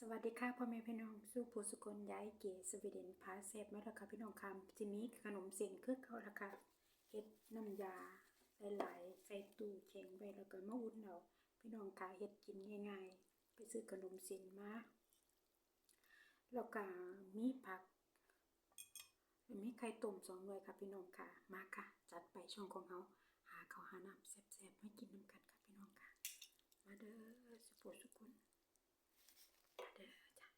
สวัสดีค่ะพ่อแม่พี่น้องสู้ผู้สกลย้ายเก๋สวีเดนพาเซฟมาแล้วค่ะพี่น้องคำจิมีขนมเส้นคือเขาละค่ะเฮ็ดน้ำยาใส่หลายใส่ตู้เข็งไว้แล้วก็มาอุ่นเอาพี่น้องค่ะเฮ็ดกินง่ายๆ ไปซื้อขนมเส้นมาแล้วก็มีผักมีไข่ต้มสองหน่วยค่ะพี่น้องค่ะ มาค่ะ จัดไปช่องของเฮาหาเขาหาน้ำแซ่บๆมากินน้ำกันค่ะพี่น้องค่ะ มาเด้อสุโขสุ คนเด้อจ้า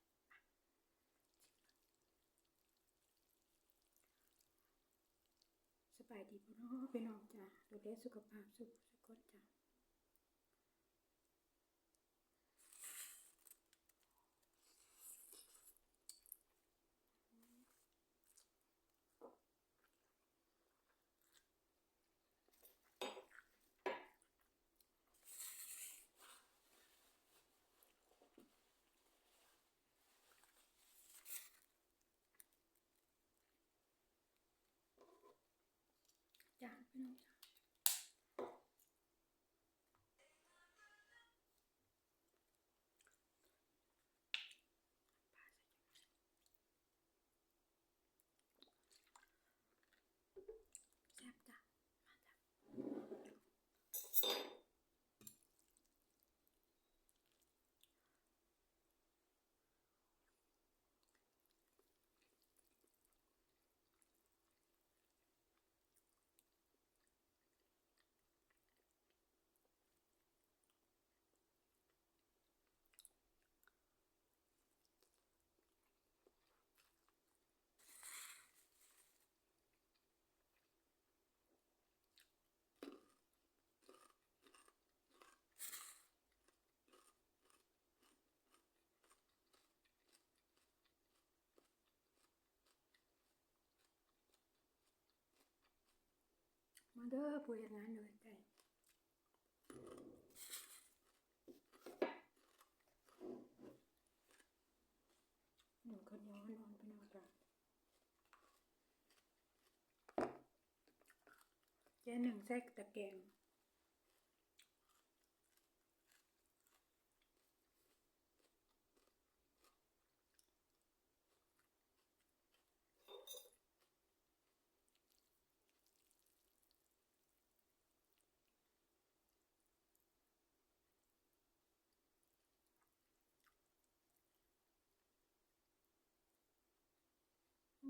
สบายดีพ่อพี่น้องจ้ะดูแลสุขภาพสุขสุขคนจ้ะ จ้ะพี่น้อ เด้อผู้เฮ็ดงานเลยใจหนูคนย้อนนอนไปนอนกันเจ๊หนึ่งแซกตะแกรง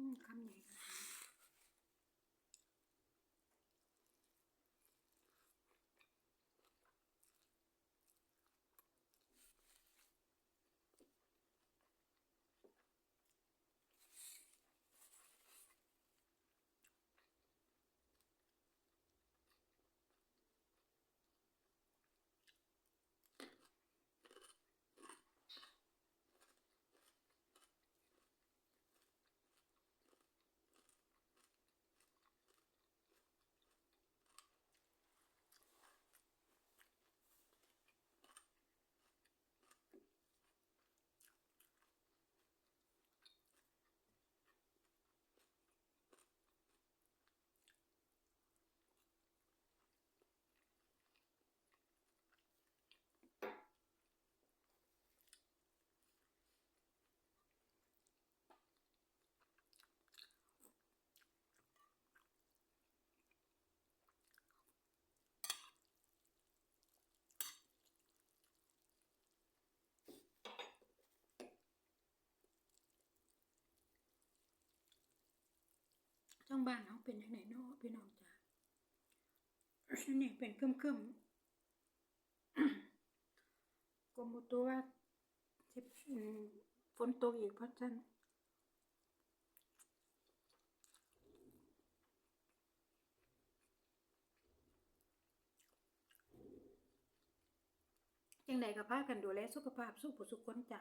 อืมคำ จ้งบ้านเขาเป็นยังไงเนาะพี่น้องจ้ะอันนี้เป็นเครึมๆกรมอุตุว่าสิอืมฝนตกอีกเพราะฉะนั้นยังไงก็พากันดูแลสุขภาพสุขผู้สุขคนจ้ะ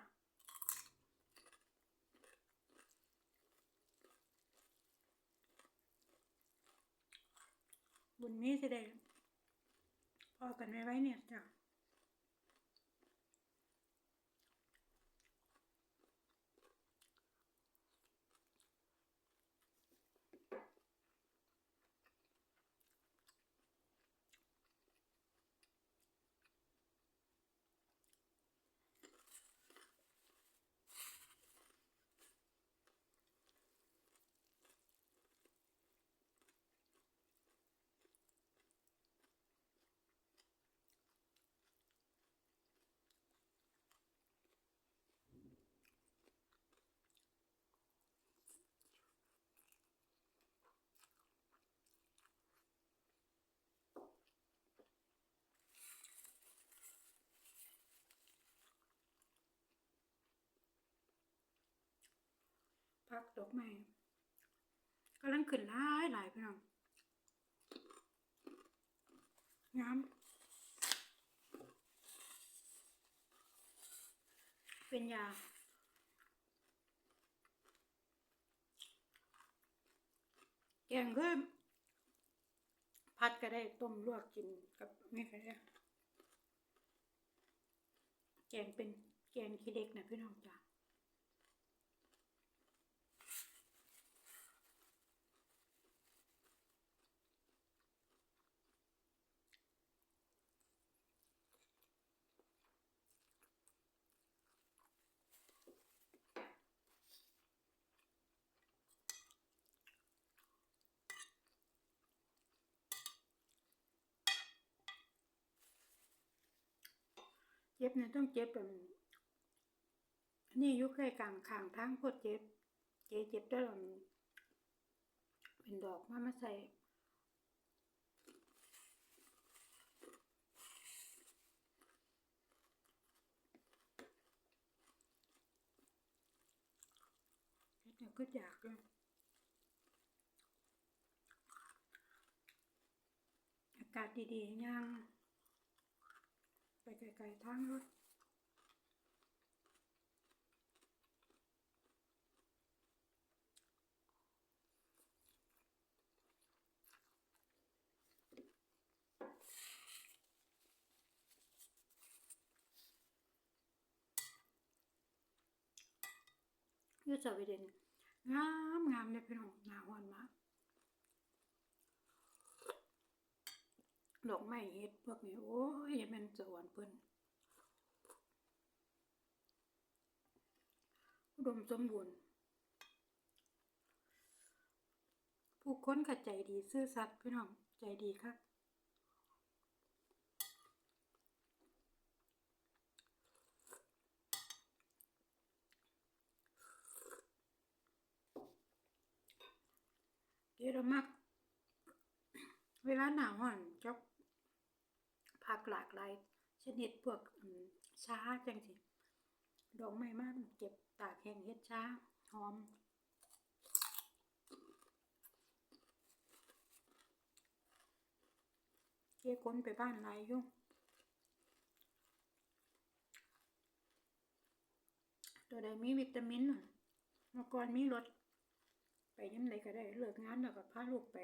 บุญนี้สิได้พอกันไว้ไว้เนี่ยจ้ะ พักดอกไม้กำลังขึ้นหลายหลายพี่น้องงามเป็นยาแกงก็พัดก็ได้ต้มลวกกินกับไม่ใช่ได้แกงเป็นแกงขี้เล็กนะพี่น้องจ้า จ็บเนี่ยต้องเจ็บแบบนี่ยุคใกล้กลางขางทางโคตรเจ็บ เจ็บเจ็บด้แบบเป็นดอกมามาใส่เดเนี่ยก็อยากเลยอากาศดีๆย่าง ไปไกลๆทางรถอยูสวีเดนงามงามเลยพี่น้องหนาหอนมาก ดอกไม้เฮ็ดพวกนี้โอ้ยย่าแมันสวรรค์เพิ่นอุดมสมบูรณ์ ผู้ค้นก็ใจดีซื่อสัตย์พี่น้องใจดีครับเยอะมาก เวลาหนาวอ่อนจอก ผักหลากหลายชนิดพวกชาจังสิดอกไม้มันเก็บตากแห้งเฮ็ดชาหอมเก้คนไปบ้านหลายอยู่ตัวใดมีวิตามินเมื่อก่อนมีรถไปยังไดก็ได้เลิกงานแล้วก็พาลูกไป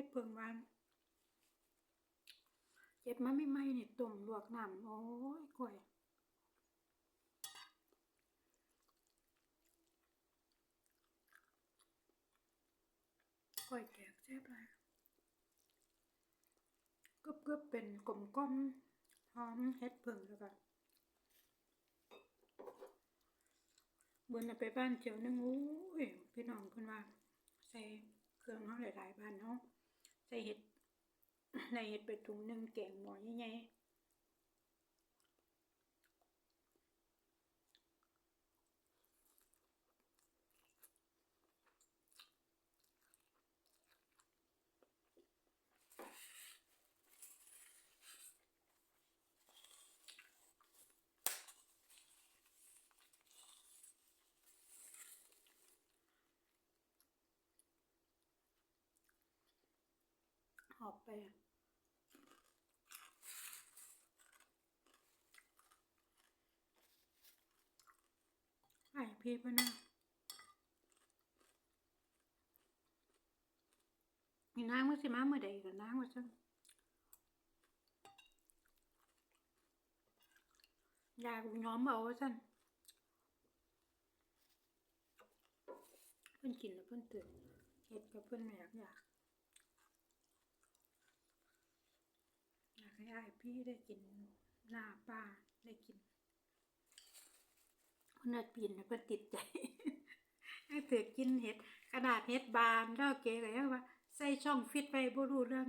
ให้เพิ่งวานเจ็บมาไม่ไหมนี่ต้มลวกน้ำโอ้ยก่อยก่อยแกงแซ่บเลยกึบกึบเป็นกลมก้อมหอมเฮ็ดเพิ่งแล้วก็เบิ่นเอาไปบ้านเจียวนึงโอ้ยพี่น้องเพิ่นว่าใส่เครื่องเฮาหลายๆบ้านเฮาะ ใส่เห็ดในเห็ดไปถุงหนึ่งแกงหมอยังไงห อบไปไอ้พี่ปนะมีนางว่าสิมาเมื่อใดกับนางว่าจังยายกูย้อมเอาว่าจังเพิ่นกินแล้วเพิ่นตื่นเฮ็ดกับเพิ่นไม่อยากอยากอยา กให้อ้ายพี่ได้กินหน้าป้าได้กินคนนัดปีนน่ะเพิ่นติดใจให้เถือกินเห็ดขนาดเห็ดบานแล้วเก๋ก็ยังว่าใส่ช่องฟิตไปบ่รู้เรื่อง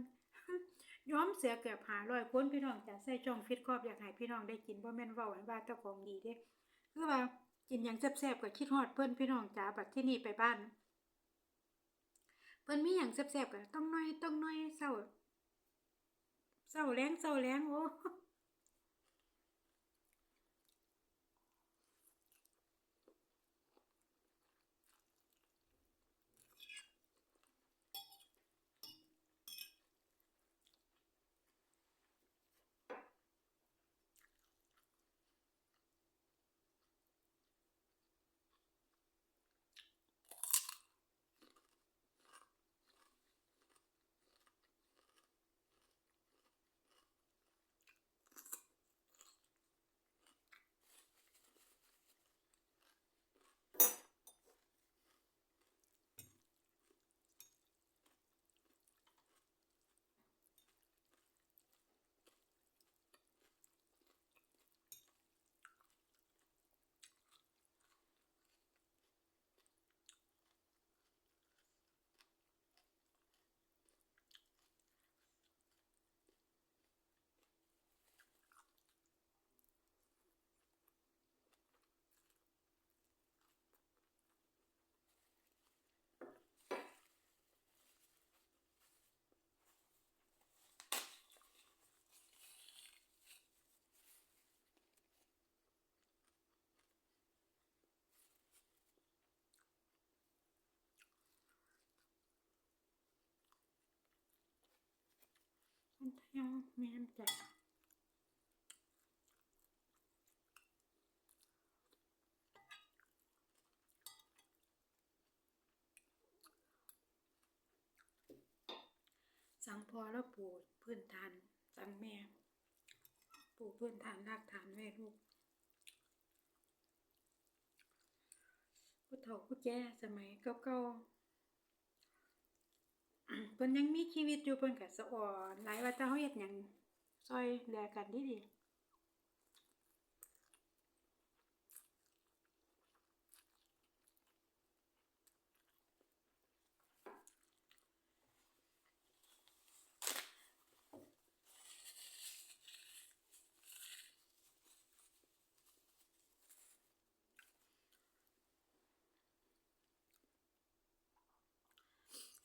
ย้อมเสือเกือบหาร้อยคนพี่น้องจะใส่ช่องฟิตครอบอยากให้พี่น้องได้กินบ่แม่นเว้าให้ว่าเจ้าของดีเด้คือว่ากินหยังแซ่บๆก็คิดฮอดเพิ่นพี่น้องจ๋าบัดที่นี่ไปบ้านเพิ่นมีหยังแซ่บๆก็ต้องน้อยต้องน้อยเศร้า เศร้าแเศร้าแรงโอ้มันยังมีน้ำใจสังพอแล้วปลูกพื้นฐานสังแม่ปลูกพื้นฐานรากฐานไว้ลูกผู้เฒ่าผู้แก่สมัยเก่าๆ เพิ่นยังมีชีวิตอยู่เพิ่นก็สะอ่อนหลายว่าแต่เฮาเฮ็ดหยังซอยเหลือกันดีๆ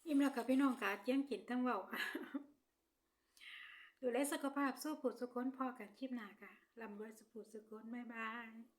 อิ่มแล้วค่ะพี่น้องค่ะเจียงกินทั้งเว้าดูแลสุขภาพสู้ผูดสุขคนพอกันคลิปหน้าค่ะลำรวยสุขผูดสุขคนบ๊ายบาย